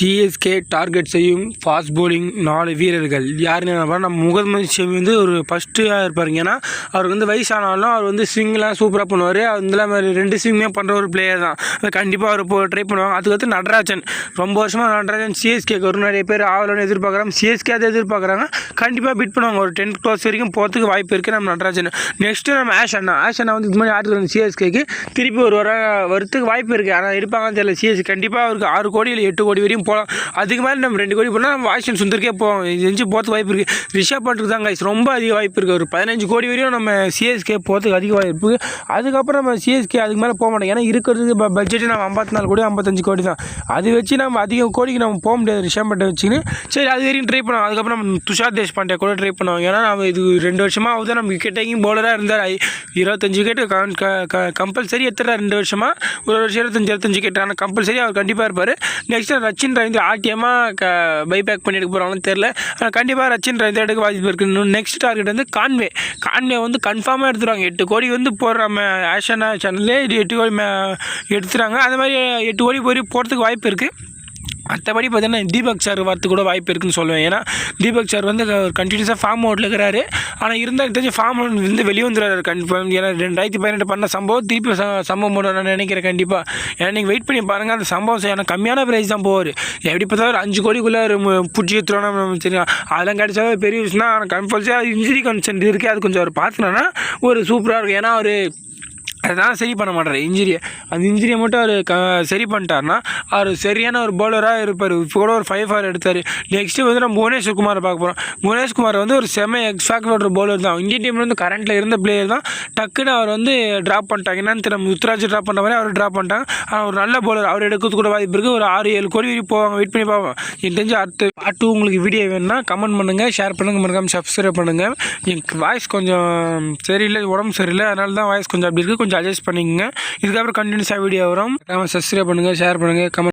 CSK target செய்யும் fast bowling நாலு வீரர்கள். யாருன்னு என்ன நம்ம முகமது ஷமி வந்து ஒரு ஃபஸ்ட்டாக இருப்பாருங்க. ஏன்னா அவருக்கு வந்து வயசானாலும் அவர் வந்து ஸ்விங்லாம் சூப்பராக பண்ணுவார். அதெல்லாம் ரெண்டு ஸ்விங்குமே பண்ணுற ஒரு பிளேயர் தான். கண்டிப்பாக அவர் இப்போ ட்ரை பண்ணுவாங்க. அதுக்கடுத்து நடராஜன். ரொம்ப வருஷமாக நடராஜன் சிஎஸ்கேக்கு ஒரு நிறைய பேர் ஆவலன்னு எதிர்பார்க்குறாங்க. சிஎஸ்கே அதை எதிர்பார்க்குறாங்க. கண்டிப்பாக பிட் பண்ணுவாங்க. ஒரு டென்த் க்ளாஸ் வரைக்கும் போகிறதுக்கு வாய்ப்பு இருக்குது நம்ம நடராஜன். நெக்ஸ்ட்டு நம்ம ஆஷ் அண்ணா. ஆஷ் அண்ணா வந்து இது மாதிரி ஆடுறது சிஎஸ்கேக்கு திருப்பி ஒரு வர வரத்துக்கு வாய்ப்பு இருக்குது ஆனால் இருப்பாங்கன்னு தெரியல. சிஎஸ்கே கண்டிப்பாக அவருக்கு ஆறு கோடி இல்லை எட்டு கோடி வரையும் போகலாம் அதுக்கு மேலே நம்ம ரெண்டு கோடி போனால் நம்ம வாஷிங் சுந்தருக்கே போவோம் இது செஞ்சு போகிறதுக்கு வாய்ப்பு இருக்குது ரிஷப் பண்ணுறது தான் கைஸ் ரொம்ப அதிக வாய்ப்பு இருக்குது ஒரு பதினஞ்சு கோடி வரையும் நம்ம சிஎஸ்கே போகிறதுக்கு அதிக வாய்ப்பு இருக்குது அதுக்கப்புறம் நம்ம சிஎஸ்கே அதுக்கு மேலே போக மாட்டோம். ஏன்னா இருக்கிறதுக்கு பட்ஜெட் நம்ம ஐம்பத்தி நாலு கோடி ஐம்பத்தஞ்சு கோடி தான். அது வச்சு நம்ம அதிக கோடிக்கு நம்ம போக முடியாது. ரிஷப் பட்டை வச்சுன்னு சரி அது வரையும் ட்ரை பண்ணுவோம் அதுக்கப்புறம் நம்ம துஷார் தேஷ்பாண்டே கூட ட்ரை பண்ணுவோம் ஏன்னா நம்ம இது ரெண்டு வருஷமாக ஆகுது நம்ம விக்கெட் டேக்கிங் பவுலராக இருந்தார். ஐ- இருபத்தஞ்சு விக்கெட் கம்பல்சரி எத்தனை ரெண்டு வருஷமாக ஒரு வருஷம் இருபத்தஞ்சு இருபத்தஞ்சு விக்கெட் ஆனால் கம்பல்சரி அவர் கண்டிப்பாக இருப்பார். நெக்ஸ்ட் ரச்சின் ரவீந்திர ஆக்கியமாக க பைபேக் பண்ணிட்டு எடுக்க போகிறாங்கன்னு தெரில ஆனால் கண்டிப்பாக ரச்சின் ரவீந்திர வாய்ப்பு இருக்குது நெக்ஸ்ட் டார்கெட் வந்து கான்வே கான்வே வந்து கன்ஃபார்மாக எடுத்துருவாங்க. எட்டு கோடி வந்து போடுற ஆஷனா சேனல்லே எட்டு கோடி மே எடுத்துறாங்க அது மாதிரி எட்டு கோடி போய் போகிறதுக்கு வாய்ப்பு இருக்குது மற்றபடி பார்த்தீங்கன்னா தீபக் சார் வரத்துக்கு கூட வாய்ப்பு இருக்குன்னு சொல்லுவேன். ஏன்னா தீபக் சார் வந்து கண்டினியூஸாக ஃபார்ம் அவுட்டில் இருக்கிறாரு. ஆனால் இருந்தால் தெரிஞ்சு ஃபார்ம் வந்து வெளியே வந்துடுறாரு கன்ஃபார்ம் ஏன்னா ரெண்டாயிரத்தி பதினெட்டு பண்ண சம்பவம் திருப்பி ச- சம்பவம் போட நான் நினைக்கிறேன் கண்டிப்பாக ஏன்னா நீங்கள் வெயிட் பண்ணி பாருங்கள் அந்த சம்பவம் ஏன்னா கம்மியான ப்ரைஸ் தான் போவார் எப்படி பார்த்தாலும் ஒரு அஞ்சு கோடிக்குள்ளே பிடிச்சி எடுத்துருவோம் சரி அதெல்லாம் கிடைச்சா பெரிய விஷயம் ஆனால் கம்பல்சரி இன்ஜுரி கன்சென்ட் இருக்குது அது கொஞ்சம் அவர் பார்த்துனா ஒரு சூப்பராக இருக்கும். ஏன்னா ஒரு அதான் சரி பண்ண மாட்டார். இன்ஜுரியை அந்த இன்ஜுரியை மட்டும் அவர் க சரி பண்ணிட்டாருன்னா அவர் சரியான ஒரு பவுலராக இருப்பார். இப்போ கூட ஒரு ஃபைவ் ஃபார் எடுத்தார். நெக்ஸ்ட்டு வந்து நம்ம புவனேஸ்வர் குமாரை பார்க்க போகிறோம் புவனேஷ்குமார் வந்து ஒரு செம எக்ஸ்ஃபேக்ட் ஒரு பவுலர் தான். இந்தியன் டீமில் வந்து கரண்ட்டில் இருந்த பிளேயர் தான். டக்குன்னு அவர் வந்து ட்ராப் பண்ணிட்டாங்க. என்னன்னு நம்ம முத்துராஜ் ட்ராப் பண்ண மாதிரி அவர் ட்ராப் பண்ணிட்டாங்க. ஆனால் ஒரு நல்ல பவுலர் அவர் எடுக்கிறதுக்கு கூட வாய்ப்பு இருக்குது ஒரு ஆறு ஏழு கோடி வரைக்கும் போவாங்க. வெயிட் பண்ணி பார்ப்போம். எனக்கு தெரிஞ்சு அடுத்து அடுத்து உங்களுக்கு வீடியோ வேணும்னா கமெண்ட் பண்ணுங்கள் ஷேர் பண்ணுங்கள் மறக்காம சப்ஸ்கிரைப் பண்ணுங்கள் எனக்கு வாய்ஸ் கொஞ்சம் சரியில்லை. உடம்பு சரியில்லை. அதனால தான் வாய்ஸ் கொஞ்சம் அப்படி இருக்குது கொஞ்சம் அட்ஜஸ்ட் பண்ணிக்கங்க. இதுக்கப்புறம் கண்டினியூஸாக வீடியோ வரும். சப்ஸ்கிரைப் பண்ணுங்கள் ஷேர் பண்ணுங்கள் கமெண்ட்